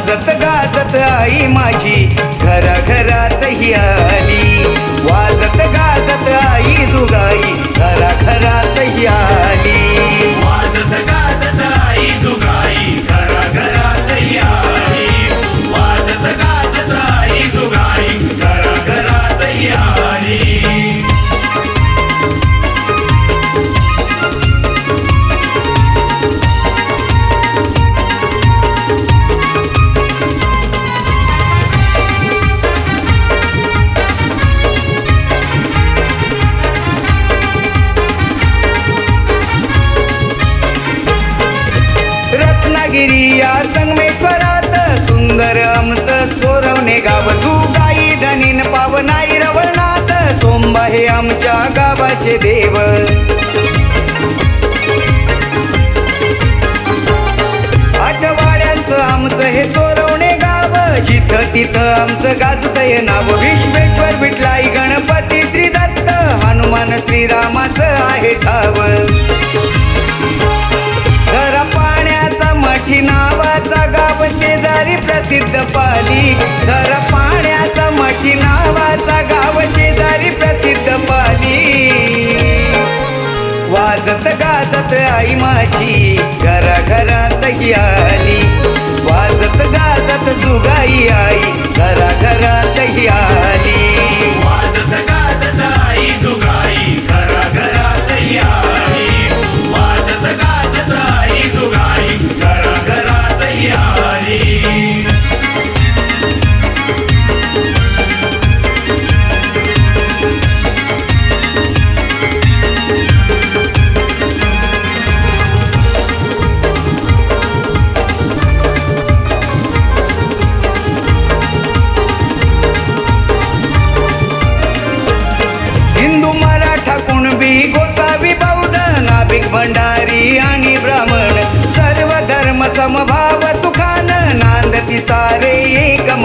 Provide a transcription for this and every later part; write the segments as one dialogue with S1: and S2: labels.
S1: वाजत गाजत आई माझी घरा घरातही आली. वाजत गाजत आई दुगाई घरा घरातही आली. रत्नागिरी या संगमेश्वरात सुंदर आमचं चोरवणे गाव जुगाई धनीन पावनाई रवळनाथ सोमबा हे आमच्या गावाचे देव. प्रसिद्ध पाली पाण्याचा मठी नावाचा गाव शेजारी प्रसिद्ध पाली. वाजत गाजत आई माझी घरा घरातही आली. वाजत गाजत जुगाई आई घरा घरातही आली.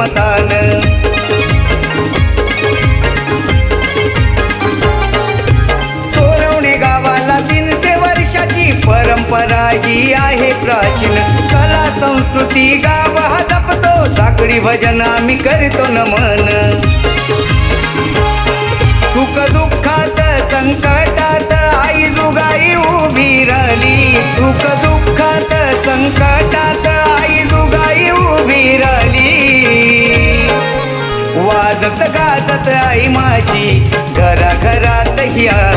S1: एकमतान चोरवणे गावाला तीनशे वर्षाची परंपरा ही आहे प्राचीन. कला संस्कृती गाव हा जपतो. साखळी भजन आम्ही करतो नमन yeah.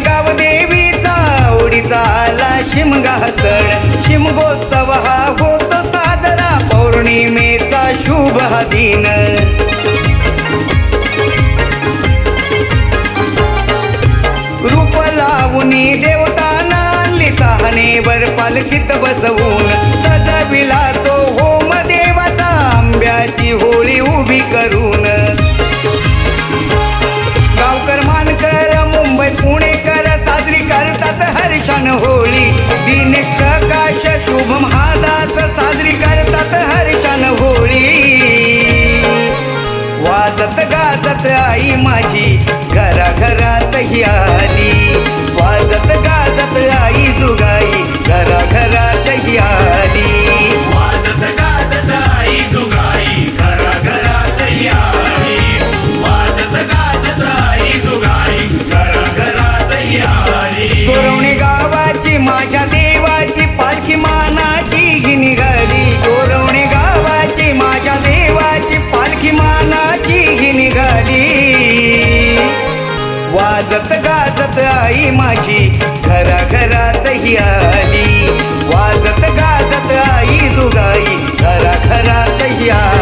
S1: शिमगाव देवीचा ओडीचा आला शिमगा सण. शिमगोत्सव हा होतो साजरा पौर्णिमेचा शुभ दिन. रूप लावून देवताना आणली सहानेवर पालखीत बसवून नाही. घराघरात या आई माझी घराघरातही आली. वाजत गाजत आई दुगाई घराघरातही आली.